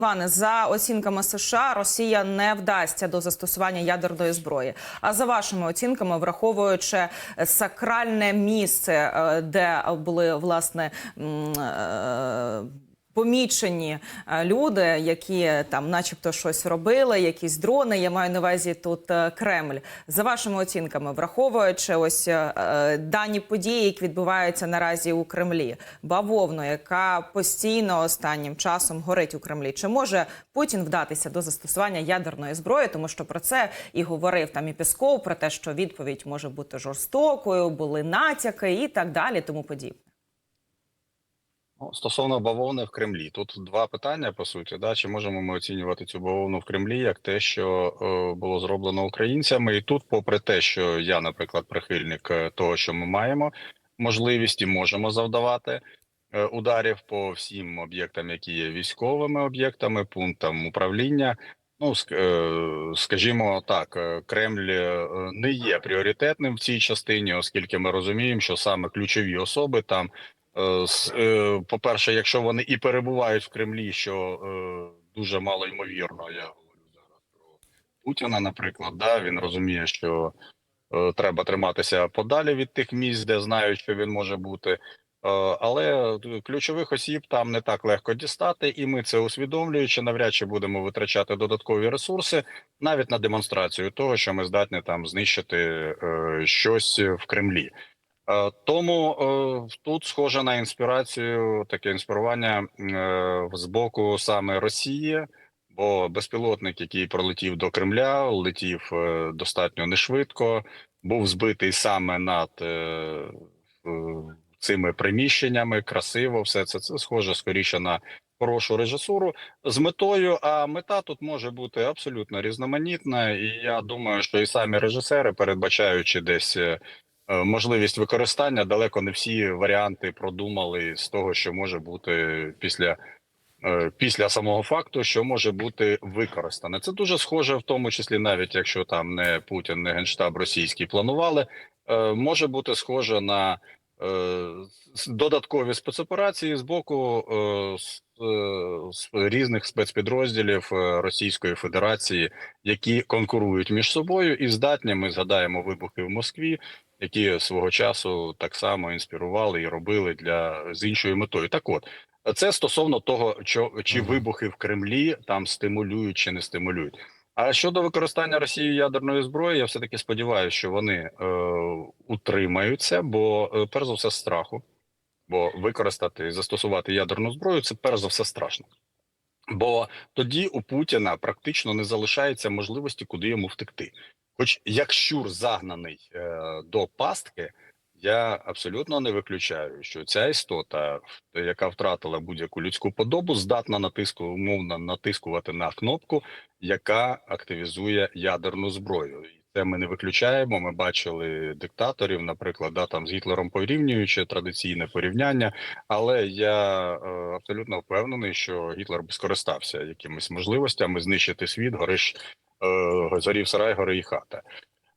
Пане, за оцінками США, Росія не вдасться до застосування ядерної зброї. А за вашими оцінками, враховуючи сакральне місце, е, де були власне е, помічені е, люди, які там, начебто, щось робили, якісь дрони. Я маю на увазі тут е, Кремль. За вашими оцінками, враховуючи ось е, дані події, які відбуваються наразі у Кремлі, бавовну, яка постійно останнім часом горить у Кремлі. Чи може Путін вдатися до застосування ядерної зброї? Тому що про це і говорив там і Пісков, про те, що відповідь може бути жорстокою, були натяки і так далі, тому подібне. Ну, Стосовно бавовни в Кремлі, тут два питання по суті. Да? Чи можемо ми оцінювати цю бавовну в Кремлі як те, що е, було зроблено українцями? І тут, попри те, що я, наприклад, прихильник е, того, що ми маємо можливість і можемо завдавати е, ударів по всім об'єктам, які є військовими об'єктами, пунктам управління. Ну, е, скажімо так, е, Кремль не є пріоритетним в цій частині, оскільки ми розуміємо, що саме ключові особи там. Е, е, По-перше, якщо вони і перебувають в Кремлі, що е, дуже мало ймовірно, я говорю зараз про Путіна, наприклад, да, він розуміє, що треба триматися подалі від тих місць, де знають, що він може бути. Але ключових осіб там не так легко дістати, і ми це усвідомлюючи, навряд чи будемо витрачати додаткові ресурси навіть на демонстрацію того, що ми здатні там знищити щось в Кремлі. Е, Тому е, тут схоже на інспірацію, таке інспірування е, з боку саме Росії, бо безпілотник, який пролетів до Кремля, летів достатньо нешвидко, був збитий саме над цими приміщеннями. Красиво, все це це схоже скоріше на хорошу режисуру з метою. А мета тут може бути абсолютно різноманітна, і я думаю, що і самі режисери, передбачаючи десь. Е, можливість використання. Далеко не всі варіанти продумали з того, що може бути після. е, Після самого факту, що може бути використане, це дуже схоже, в тому числі, навіть якщо там не Путін, не генштаб російський планували, е, може бути схоже на додаткові спецоперації з боку е, е, різних спецпідрозділів е, Російської Федерації, які конкурують між собою і здатні. Ми згадаємо вибухи в Москві, які свого часу так само інспірували і робили для з іншою метою. Так от це стосовно того, чи вибухи в Кремлі там стимулюють чи не стимулюють. А щодо використання Росією ядерної зброї, я все таки сподіваюся, що вони е, утримаються, бо е, перш за все страху, бо використати і застосувати ядерну зброю це перш за все страшно. Бо тоді у Путіна практично не залишається можливості, куди йому втекти. Хоч як щур загнаний е, до пастки, я абсолютно не виключаю, що ця істота, яка втратила будь-яку людську подобу, здатна натиску умовно натискувати на кнопку, яка активізує ядерну зброю. Це ми не виключаємо. Ми бачили диктаторів, наприклад, да, там з Гітлером порівнюючи традиційне порівняння. Але я е, абсолютно впевнений, що Гітлер би скористався якимись можливостями знищити світ, гориш е, зорів сарай, гори і хата.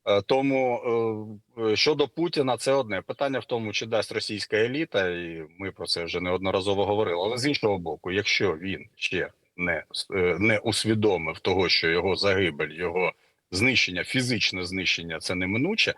Е, Тому е, щодо Путіна, це одне питання в тому, чи дасть російська еліта, і ми про це вже неодноразово говорили. Але з іншого боку, якщо він ще не, е, не усвідомив того, що його загибель, його знищення, фізичне знищення це неминуче,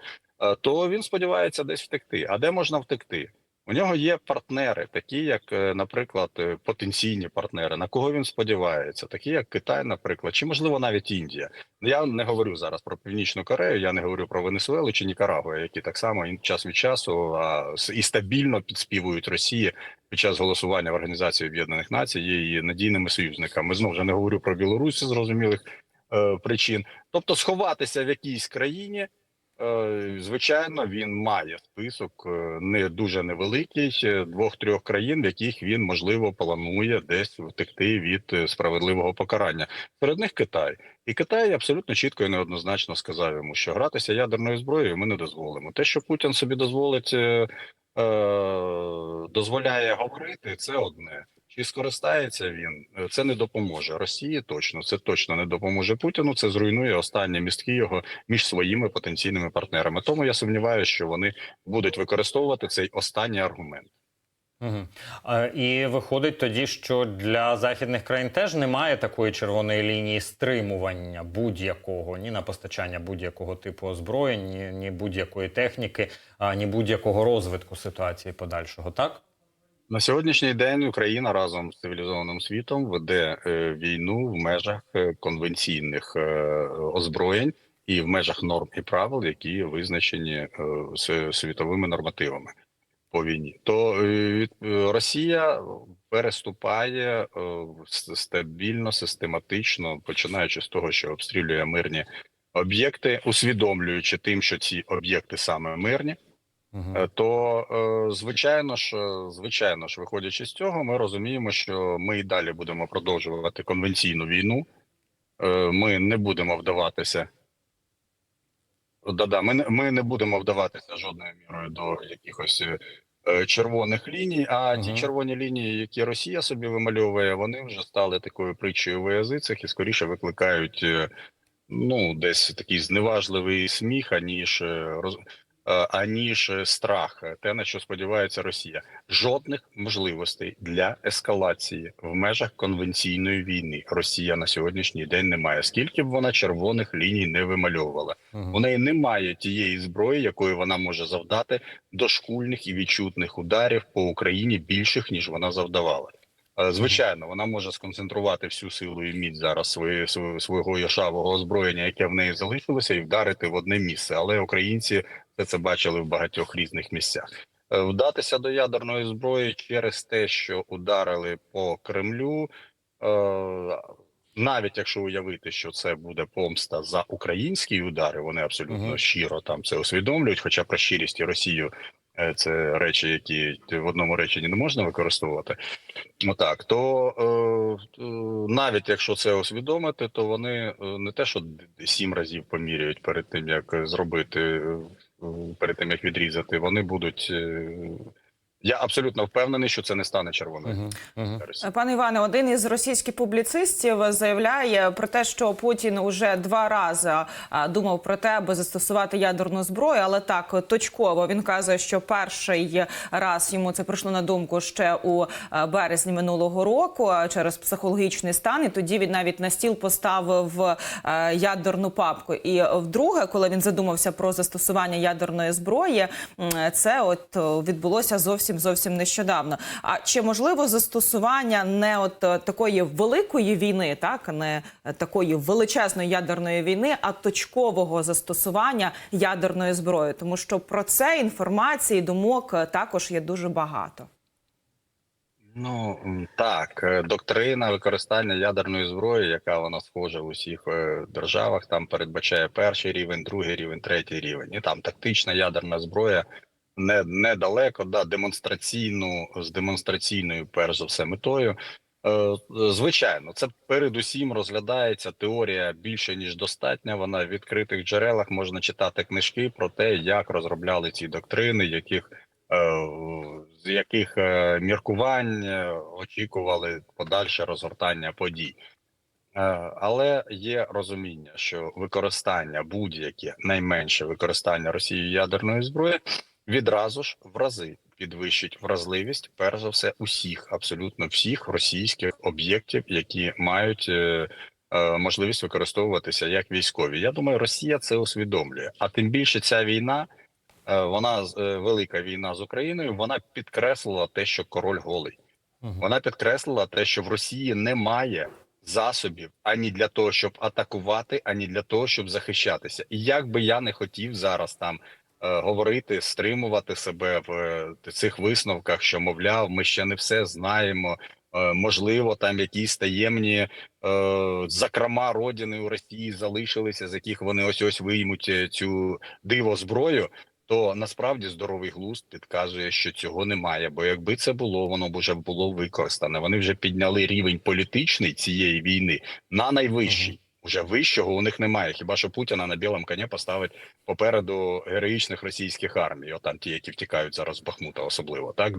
то він сподівається десь втекти. А де можна втекти? У нього є партнери, такі як, е, наприклад, е, потенційні партнери, на кого він сподівається, такі як Китай, наприклад, чи можливо навіть Індія. Ну, Я не говорю зараз про Північну Корею, я не говорю про Венесуелу чи Нікарагуа, які так само час від часу а, і стабільно підспівують Росії під час голосування в Організації Об'єднаних Націй є її надійними союзниками. Знову ж не говорю про Білорусь зрозумілих е, причин. Тобто, сховатися в якійсь країні. Е, Звичайно, він має список е, не дуже невеликий е, двох-трьох країн, в яких він можливо планує десь втекти від справедливого покарання. Серед них Китай, і Китай абсолютно чітко і неоднозначно сказав йому, що гратися ядерною зброєю ми не дозволимо. Те, що Путін собі дозволить, дозволяє говорити, це одне. Чи скористається він? Е, Це не допоможе Росії. Точно це точно не допоможе Путіну. Це зруйнує останні містки його між своїми потенційними партнерами. Тому я сумніваюся, що вони будуть використовувати цей останній аргумент. Угу. І виходить тоді, що для західних країн теж немає такої червоної лінії стримування будь-якого, ні на постачання будь-якого типу озброєнь, ні, ні будь-якої техніки, а, ні будь-якого розвитку ситуації подальшого, так? На сьогоднішній день Україна разом з цивілізованим світом веде е, війну в межах е, конвенційних е, озброєнь і в межах норм і правил, які визначені світовими нормативами по війні. То Росія переступає стабільно, систематично, починаючи з того, що обстрілює мирні об'єкти, усвідомлюючи тим, що ці об'єкти саме мирні. Е, то е, звичайно ж, е, звичайно ж, виходячи з цього, ми розуміємо, що ми і далі будемо продовжувати конвенційну війну. Ми не будемо вдаватися. Да-да, ми не ми не будемо вдаватися жодною мірою до якихось червоних ліній. А ті червоні лінії, які Росія собі вимальовує, вони вже стали такою притчею в язицях і скоріше викликають ну десь такий зневажливий сміх, аніж роз... е, аніж страх, те на що сподівається Росія. Жодних можливостей для ескалації в межах конвенційної війни Росія на сьогоднішній день не має. Скільки б вона червоних ліній не вимальовувала, у неї немає тієї зброї, якою вона може завдати дошкульних і відчутних ударів по Україні більших ніж вона завдавала. Е, Звичайно, вона може сконцентрувати всю силу і міць зараз свої, свого, яшавого озброєння, яке в неї залишилося, і вдарити в одне місце. Але українці все це бачили в багатьох різних місцях. Е, Вдатися до ядерної зброї через те, що ударили по Кремлю. Е, навіть якщо уявити, що це буде помста за українські удари, вони абсолютно Мгм. щиро там це усвідомлюють. Хоча про щирість і Росію це речі, які в одному реченні не можна використовувати. Отак, то е, е, навіть якщо це усвідомити, то вони е, не те, що сім разів поміряють перед тим, як зробити, е, перед тим як відрізати, вони будуть. Е, Я абсолютно впевнений, що це не стане червоною. Угу. Угу. Пане Іване, один із російських публіцистів заявляє про те, що Путін уже два рази думав про те, аби застосувати ядерну зброю, але так точково він каже, що перший раз йому це прийшло на думку ще у березні минулого року через психологічний стан. І тоді він навіть на стіл поставив ядерну папку. І вдруге, коли він задумався про застосування ядерної зброї, це от відбулося зовсім зовсім нещодавно. А чи можливо застосування не от е, такої великої війни, так не е, такої величезної ядерної війни, а точкового застосування ядерної зброї? Тому що про це інформації, думок е, також є дуже багато. Ну так, доктрина використання ядерної зброї, яка вона схожа в усіх державах, там передбачає перший рівень, другий рівень, третій рівень. І там тактична ядерна зброя не недалеко, да, демонстраційну з демонстраційною, перш за все, метою. Е, Звичайно, це передусім розглядається теорія більше ніж достатня. Вона в відкритих джерелах можна читати книжки про те, як розробляли ці доктрини, яких е, з яких е, міркувань очікували подальше розгортання подій. Але є розуміння, що використання будь-яке найменше використання Росією ядерної зброї відразу ж в рази підвищить вразливість, перш за все, усіх, абсолютно всіх російських об'єктів, які мають е, е, можливість використовуватися як військові. Я думаю, Росія це усвідомлює. А тим більше ця війна, е, вона велика війна з Україною, вона підкреслила те, що король голий. Вона підкреслила те, що в Росії немає засобів ані для того, щоб атакувати, ані для того, щоб захищатися. І як би я не хотів зараз там говорити, стримувати себе в е, цих висновках, що мовляв, ми ще не все знаємо. е, Можливо, там якісь таємні е, закрома родини у Росії залишилися, з яких вони ось ось виймуть е, цю диво зброю то насправді здоровий глузд підказує, що цього немає. Бо якби це було, воно б уже було використане. Вони вже підняли рівень політичний цієї війни на найвищий. Уже вищого у них немає. Хіба що Путіна на білому коні поставить попереду героїчних російських армій? Отам ті, які втікають зараз Бахмута, особливо так